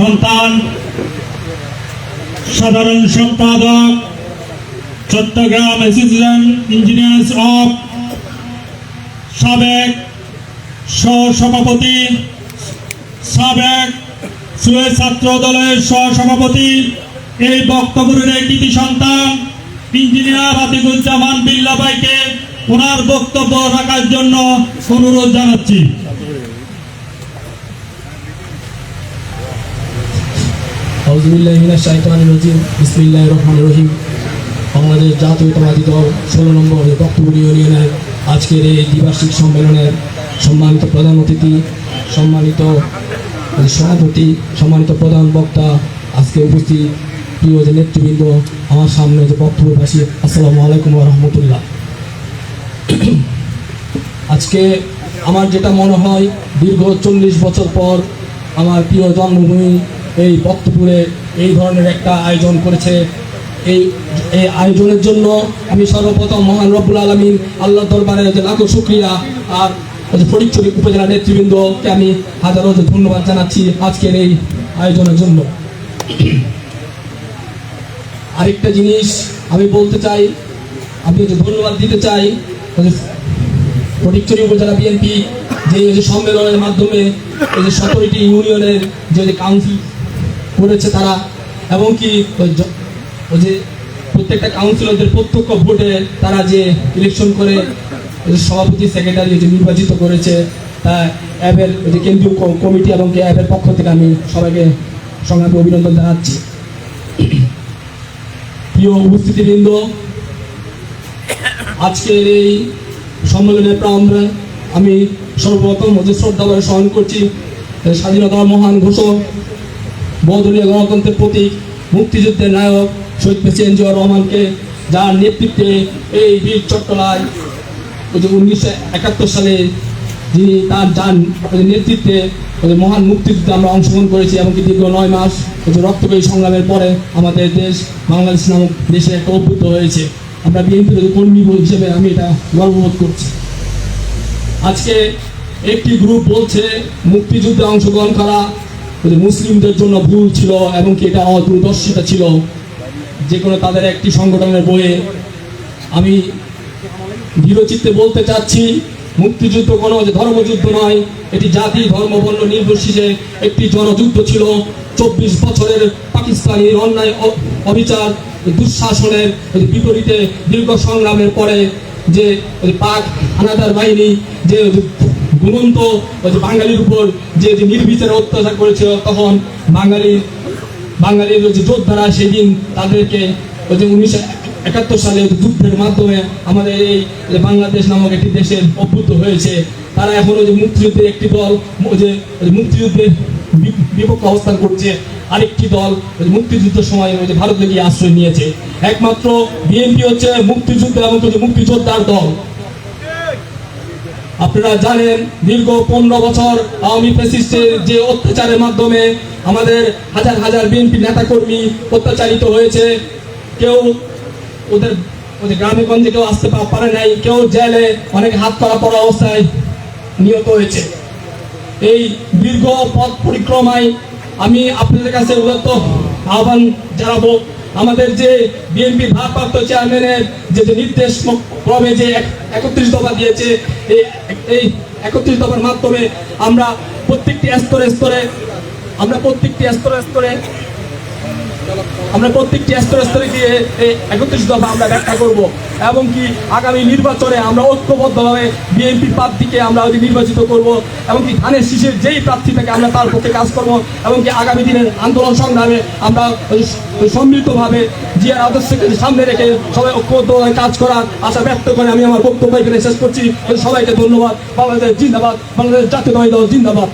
সন্তান, সাধারণ সম্পাদক, চট্টগ্রাম অ্যাসিস্ট্যান্ট ইঞ্জিনিয়ার্স অফ সাবেক সহসভাপতি, সাবেক সুয়ে ছাত্র দলের সহসভাপতি। এই বক্তব্যের কৃতি সন্তান, ইঞ্জিনিয়ার আতিকুজ্জামান বিল্লা ভাইকে ওনার বক্তব্য রাখার জন্য অনুরোধ জানাচ্ছি। আউজুবিল্লাহ মিনাশ শাইতানির রাজিম। বিসমিল্লাহির রহমানির রহিম। বাংলাদেশ জাতীয়তাবাদী দল ষোলো নম্বর বক্তব্য ইউনিয়নের আজকের এই দ্বিবার্ষিক সম্মেলনের সম্মানিত প্রধান অতিথি, সম্মানিত সভাপতি, সম্মানিত প্রধান বক্তা আজকে উপস্থিত। প্রিয় যে নেতৃবৃন্দ, আমার সামনে যে বক্তব্যবাসী আসসালামু আলাইকুম রহমতুল্লাহ। আজকে আমার যেটা মনে হয়, দীর্ঘ চল্লিশ বছর পর আমার প্রিয় জন্মভূমি এই বক্তপুরে এই ধরনের একটা আয়োজন করেছে। এই এই আয়োজনের জন্য আমি সর্বপ্রথম মহান রব্বুল আলমিন আল্লাহ দরবারে লাখো শুক্রিয়া আর ফটিকছড়ি উপজেলা নেতৃবৃন্দকে আমি হাজারো ধন্যবাদ জানাচ্ছি আজকের এই আয়োজনের জন্য। আরেকটা জিনিস আমি বলতে চাই, আমি ধন্যবাদ দিতে চাই ফটিকছড়ি উপজেলা বিএনপি যে সম্মেলনের মাধ্যমে এই যে সতেরোটি ইউনিয়নের যে কাউন্সিল করেছে তারা। এবং কি যে প্রত্যেকটা কাউন্সিলরদের প্রত্যক্ষ ভোটে তারা যে ইলেকশন করে সভাপতি সেক্রেটারি যে নির্বাচিত করেছে, তা অ্যাবের ওই যে কেন্দ্রীয় কমিটি এবং কি অ্যাবের পক্ষ থেকে আমি সবাইকে সংগ্রামী অভিনন্দন জানাচ্ছি। প্রিয় উপস্থিতিবৃন্দ, আজকের এই সম্মেলনের প্রারম্ভে আমি সর্বপ্রথম হচ্ছে শ্রদ্ধাভাবে স্মরণ করছি স্বাধীনতার মহান ঘোষক বহুদলীয় গণতন্ত্রের প্রতীক, মুক্তিযুদ্ধের নায়ক শহীদ প্রেসিডেন্ট জিয়া রহমানকে, যার নেতৃত্বে এই বীর চট্টলায় উনিশশো একাত্তর সালে যিনি তার যান নেতৃত্বে মহান মুক্তিযুদ্ধে আমরা অংশগ্রহণ করেছি এমনকি দীর্ঘ নয় মাস যে সংগ্রামের পরে আমাদের দেশ বাংলাদেশ নামক দেশে একটা অভ্যুত হয়েছে। আমরা বিএনপির কর্মী হিসেবে আমি এটা গর্ববোধ করছি। আজকে একটি গ্রুপ বলছে, মুক্তিযুদ্ধে অংশগ্রহণ করা মুসলিমদের জন্য ভুল ছিল এবং কি এটা অদূরদর্শিতা ছিল, যে কোনো তাদের একটি সংগঠনের বইয়ে। আমি দৃঢ়চিত্তে বলতে চাচ্ছি, মুক্তিযুদ্ধ কোনো যে ধর্মযুদ্ধ নয়, এটি জাতি, ধর্ম, বর্ণ একটি জনযুদ্ধ ছিল। চব্বিশ বছরের পাকিস্তানি অন্যায় অবিচার, দুঃশাসনের বিপরীতে দীর্ঘ সংগ্রামের পরে যে পাক হানাদার বাহিনী, যে ঘুমন্ত বাঙালির উপর যে নির্বিচারে অত্যাচার করেছিল, তখন বাঙালি, বাঙালির যে যোদ্ধারা সেদিন তাদেরকে ওই যে উনিশশো একাত্তর সালে যুদ্ধের মাধ্যমে আমাদের এই বাংলাদেশ নামক একটি দেশের অভ্যুত হয়েছে। তারা এখন ওই যে মুক্তিযুদ্ধের একটি দল যে মুক্তিযুদ্ধের বিপক্ষে অবস্থান করছে। আরেকটি দল মুক্তিযুদ্ধের সময় ওই যে ভারতে গিয়ে আশ্রয় নিয়েছে। একমাত্র বিএনপি হচ্ছে মুক্তিযুদ্ধ এবং মুক্তিযোদ্ধার দল। আপনারা জানেন, দীর্ঘ পনেরো বছর আওয়ামী ফ্যাসিস্টের যে অত্যাচারের মাধ্যমে আমাদের হাজার হাজার বিএনপি নেতাকর্মী অত্যাচারিত হয়েছে। কেউ ওদের ওদের গ্রামে গঞ্জে কেউ আসতে পারে নাই, কেউ জেলে অনেক হাত করা পড়া অবস্থায় নিহত হয়েছে। এই দীর্ঘ পথ পরিক্রমায় আমি আপনাদের কাছে উদাত্ত আহ্বান জানাব। আমাদের যে বিএনপির ভারপ্রাপ্ত চেয়ারম্যানের যে নির্দেশ ক্রমে যে একত্রিশ দফা দিয়েছে এই একত্রিশ দফার মাধ্যমে আমরা প্রত্যেকটি স্তরে স্তরে আমরা প্রত্যেকটি স্তরে স্তরে আমরা প্রত্যেকটি স্তরে স্তরে গিয়ে এই একত্রিশ দফা আমরা ব্যাখ্যা করব। এবং কি আগামী নির্বাচনে আমরা ঐক্যবদ্ধভাবে বিএনপি প্রার্থীকে আমরা ওই নির্বাচিত করব এবং কি ধানের শীষের যেই প্রার্থী থাকে আমরা তার পক্ষে কাজ করব এবং কি আগামী দিনের আন্দোলন সংগ্রামে আমরা সম্মিলিতভাবে জিয়ার আদর্শকে সামনে রেখে সবাই ঐক্যবদ্ধভাবে কাজ করার আশা ব্যক্ত করে আমি আমার বক্তব্য এখানে শেষ করছি। সবাইকে ধন্যবাদ। বাংলাদেশ জিন্দাবাদ। বাংলাদেশ জাতীয় দল জিন্দাবাদ।